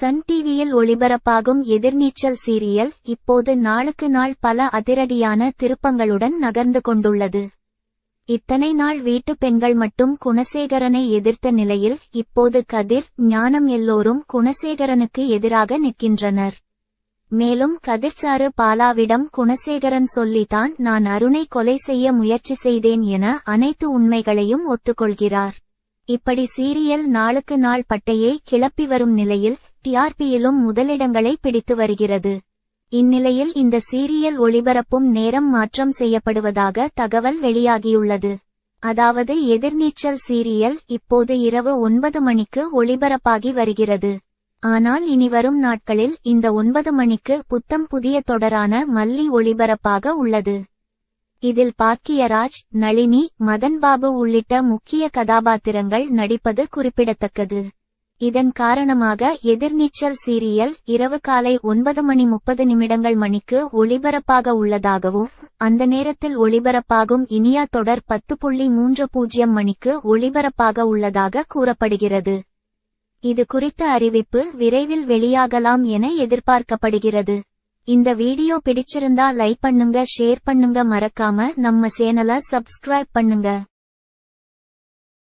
Sun டிவியில் ஒளிபரப்பாகும் எதிர்நீச்சல் serial இப்போது நாளுக்கு நாள் பல அதிரடியான திருப்பங்களுடன் நகர்ந்து கொண்டுள்ளது. இத்தனை நாள் வீட்டு பெண்கள் மட்டும் குணசேகரனை எதிர்த்த நிலையில் இப்போது கதிர் ஞானம் எல்லோரும் குணசேகரனுக்கு எதிராக நிற்கின்றனர். மேலும் கதிர்சாரு பாலாவிடம் குணசேகரன் சொல்லித்தான் நான் அருணை கொலை செய்ய முயற்சி செய்தேன் என அனைத்து உண்மைகளையும் ஒத்துக்கொள்கிறார். இப்படி சீரியல் நாளுக்கு நாள் பட்டையை கிளப்பி வரும் நிலையில் டிஆர்பியிலும் முதலிடங்களை பிடித்து வருகிறது. இந்நிலையில் இந்த சீரியல் ஒளிபரப்பும் நேரம் மாற்றம் செய்யப்படுவதாக தகவல் வெளியாகியுள்ளது. அதாவது எதிர்நீச்சல் சீரியல் இப்போது இரவு ஒன்பது மணிக்கு ஒளிபரப்பாகி வருகிறது. ஆனால் இனி வரும் நாட்களில் இந்த ஒன்பது மணிக்கு புத்தம் புதிய தொடரான மல்லி ஒளிபரப்பாக உள்ளது. இதில் பாக்கியராஜ் நளினி மதன்பாபு உள்ளிட்ட முக்கிய கதாபாத்திரங்கள் நடிப்பது குறிப்பிடத்தக்கது. இதன் காரணமாக எதிர்நீச்சல் சீரியல் இரவு காலை ஒன்பது மணி முப்பது நிமிடங்கள் மணிக்கு ஒளிபரப்பாக உள்ளதாகவும் அந்த நேரத்தில் ஒளிபரப்பாகும் இனியா தொடர் பத்து புள்ளி மூன்று பூஜ்ஜியம் மணிக்கு ஒளிபரப்பாக உள்ளதாக கூறப்படுகிறது. இது குறித்த அறிவிப்பு விரைவில் வெளியாகலாம் என எதிர்பார்க்கப்படுகிறது. இந்த வீடியோ பிடிச்சிருந்தா லைக் பண்ணுங்க ஷேர் பண்ணுங்க மறக்காம நம்ம சேனலை சப்ஸ்கிரைப் பண்ணுங்க.